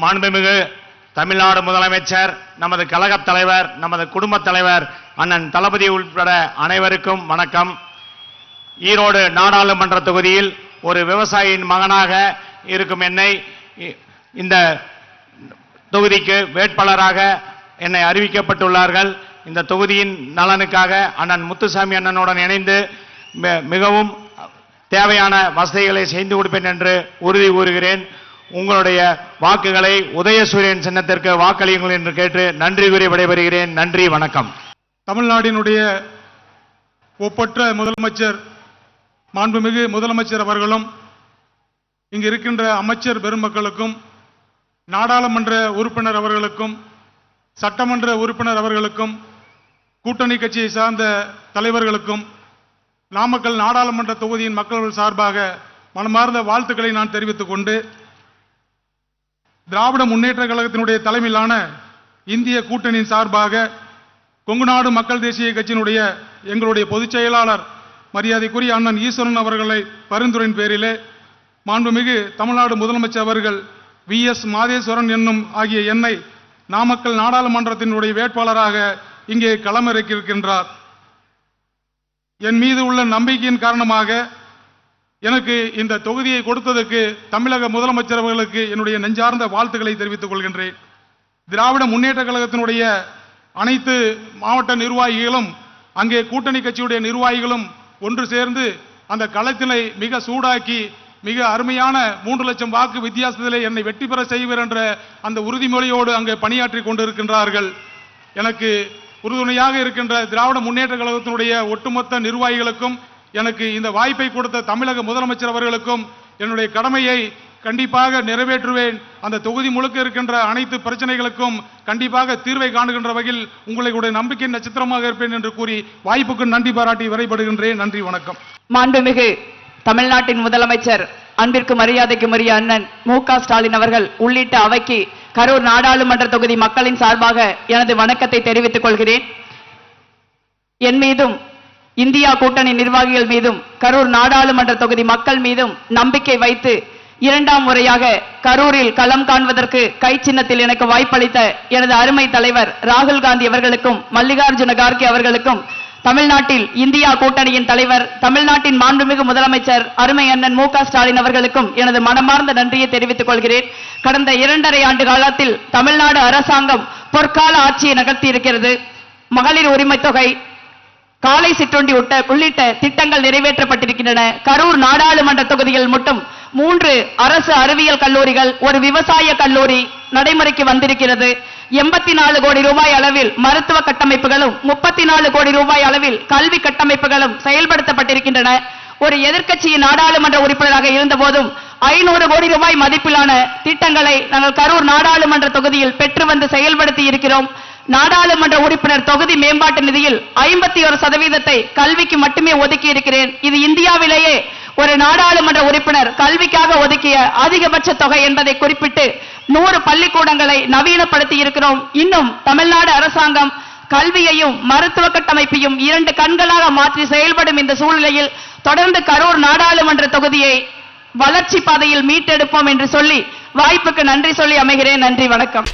மாண்புமிகு தமிழ்நாடு முதலமைச்சர் நமது கழகத் தலைவர் நமது குடும்பத் தலைவர் அண்ணன் தளபதி உட்பட அனைவருக்கும் வணக்கம். ஈரோடு நாடாளுமன்ற தொகுதியில் ஒரு விவசாயியின் மகனாக இருக்கும் என்னை இ- இந்த தொகுதிக்கு வேட்பாளராக என்னை அறிவிக்கப்பட்டுள்ளார்கள். இந்த தொகுதியின் நலனுக்காக அண்ணன் முத்துசாமி அண்ணனுடன் இணைந்து மிகவும் தேவையான வசதிகளை செய்து கொடுப்பேன் என்று உறுதி கூறுகிறேன். உங்களுடைய வாக்குகளை உதயசூரியன் சின்னத்திற்கு வாக்களியுங்கள் என்று கேட்டு நன்றி கூறி விடைபெறுகிறேன். நன்றி வணக்கம். தமிழ்நாட்டினுடைய ஒப்பற்ற முதலமைச்சர் மாண்புமிகு முதலமைச்சர் அவர்களும் இங்கு இருக்கின்ற அமைச்சர் பெருமக்களுக்கும் நாடாளுமன்ற உறுப்பினர் அவர்களுக்கும் சட்டமன்ற உறுப்பினர் அவர்களுக்கும் கூட்டணி கட்சியை சார்ந்த தலைவர்களுக்கும் நாமக்கல் நாடாளுமன்ற தொகுதியின் மக்கள் சார்பாக மனமார்ந்த வாழ்த்துக்களை நான் தெரிவித்துக் கொண்டு திராவிட முன்னேற்ற கழகத்தினுடைய தலைமையிலான இந்திய கூட்டணியின் சார்பாக கொங்குநாடு மக்கள் தேசிய கட்சியினுடைய எங்களுடைய பொதுச் செயலாளர் மரியாதைக்குரிய அண்ணன் ஈஸ்வரன் அவர்களை பரிந்துரையின் பேரிலே மாண்புமிகு தமிழ்நாடு முதலமைச்சர் அவர்கள் வி எஸ் மாதேஸ்வரன் என்னும் ஆகிய என்னை நாமக்கல் நாடாளுமன்றத்தினுடைய வேட்பாளராக இங்கே களமிறக்கியிருக்கின்றார். என் மீது உள்ள நம்பிக்கையின் காரணமாக எனக்கு இந்த தொகுதியை கொடுத்ததற்கு தமிழக முதலமைச்சர் அவர்களுக்கு என்னுடைய நெஞ்சார்ந்த வாழ்த்துக்களை தெரிவித்துக் கொள்கின்றேன். திராவிட முன்னேற்ற கழகத்தினுடைய அனைத்து மாவட்ட நிர்வாகிகளும் அங்கே கூட்டணி கட்சியுடைய நிர்வாகிகளும் ஒன்று சேர்ந்து அந்த களத்தினை மிக சூடாக்கி மிக அருமையான மூன்று லட்சம் வாக்கு வித்தியாசத்திலே என்னை வெற்றி பெற செய்வர் என்ற அந்த உறுதிமொழியோடு அங்கே பணியாற்றி கொண்டிருக்கின்றார்கள். எனக்கு உறுதுணையாக இருக்கின்ற திராவிட முன்னேற்ற கழகத்தினுடைய ஒட்டுமொத்த நிர்வாகிகளுக்கும் எனக்கு இந்த வாய்ப்பை கொடுத்த தமிழக முதலமைச்சர் அவர்களுக்கும் என்னுடைய கடமையை கண்டிப்பாக நிறைவேற்றுவேன். அந்த தொகுதி முழுக்க இருக்கின்ற அனைத்து பிரச்சனைகளுக்கும் கண்டிப்பாக தீர்வை காணுகின்ற வகையில் உங்களுடைய நம்பிக்கை நட்சத்திரமாக இருப்பேன் என்று கூறி வாய்ப்புக்கு நன்றி பாராட்டி விரைபடுகின்றேன் நன்றி வணக்கம். மாண்புமிகு தமிழ்நாட்டின் முதலமைச்சர் அன்பிற்கு மரியாதைக்கு உரிய அண்ணன் மு ஸ்டாலின் அவர்கள் உள்ளிட்ட அவைக்கு கரூர் நாடாளுமன்ற தொகுதி மக்களின் சார்பாக எனது வணக்கத்தை தெரிவித்துக் கொள்கிறேன். என் மீதும் இந்தியா கூட்டணி நிர்வாகிகள் மீதும் கரூர் நாடாளுமன்ற தொகுதி மக்கள் மீதும் நம்பிக்கை வைத்து இரண்டாம் முறையாக கரூரில் களம் காண்பதற்கு கை சின்னத்தில் எனக்கு வாய்ப்பளித்த எனது அருமை தலைவர் ராகுல் காந்தி அவர்களுக்கும் மல்லிகார்ஜுன கார்கே அவர்களுக்கும் தமிழ்நாட்டில் இந்தியா கூட்டணியின் தலைவர் தமிழ்நாட்டின் மாண்புமிகு முதலமைச்சர் அருமை அண்ணன் மு ஸ்டாலின் அவர்களுக்கும் எனது மனமார்ந்த நன்றியை தெரிவித்துக் கொள்கிறேன். கடந்த இரண்டரை ஆண்டு காலத்தில் தமிழ்நாடு அரசாங்கம் பொற்கால ஆட்சியை நகர்த்தி இருக்கிறது மகளிர் உரிமைத் தொகை காலை சிற்றுண்டி உட்ட உள்ளிட்ட திட்டங்கள் நிறைவேற்றப்பட்டிருக்கின்றன. கரூர் நாடாளுமன்ற தொகுதியில் மட்டும் மூன்று அரசு அறிவியல் கல்லூரிகள் ஒரு விவசாய கல்லூரி நடைமுறைக்கு வந்திருக்கிறது. எண்பத்தி நாலு கோடி ரூபாய் அளவில் மருத்துவ கட்டமைப்புகளும் முப்பத்தி நாலு கோடி ரூபாய் அளவில் கல்வி கட்டமைப்புகளும் செயல்படுத்தப்பட்டிருக்கின்றன. ஒரு எதிர்க்கட்சியின் நாடாளுமன்ற உறுப்பினராக இருந்த போதும் ஐநூறு கோடி ரூபாய் மதிப்பிலான திட்டங்களை நாங்கள் கரூர் நாடாளுமன்ற தொகுதியில் பெற்று வந்து செயல்படுத்தி இருக்கிறோம். நாடாளுமன்ற உறுப்பினர் தொகுதி மேம்பாட்டு நிதியில் ஐம்பத்தி ஒரு சதவீதத்தை கல்விக்கு மட்டுமே ஒதுக்கி இருக்கிறேன். இது இந்தியாவிலேயே ஒரு நாடாளுமன்ற உறுப்பினர் கல்விக்காக ஒதுக்கிய அதிகபட்ச தொகை என்பதை குறிப்பிட்டு நூறு பள்ளிக்கூடங்களை நவீனப்படுத்தி இருக்கிறோம். இன்னும் தமிழ்நாடு அரசாங்கம் கல்வியையும் மருத்துவ கட்டமைப்பையும் இரண்டு கண்களாக மாற்றி செயல்படும் இந்த சூழ்நிலையில் தொடர்ந்து கரூர் நாடாளுமன்ற தொகுதியை வளர்ச்சி பாதையில் மீட்டெடுப்போம் என்று சொல்லி வாய்ப்புக்கு நன்றி சொல்லி அமைகிறேன். நன்றி வணக்கம்.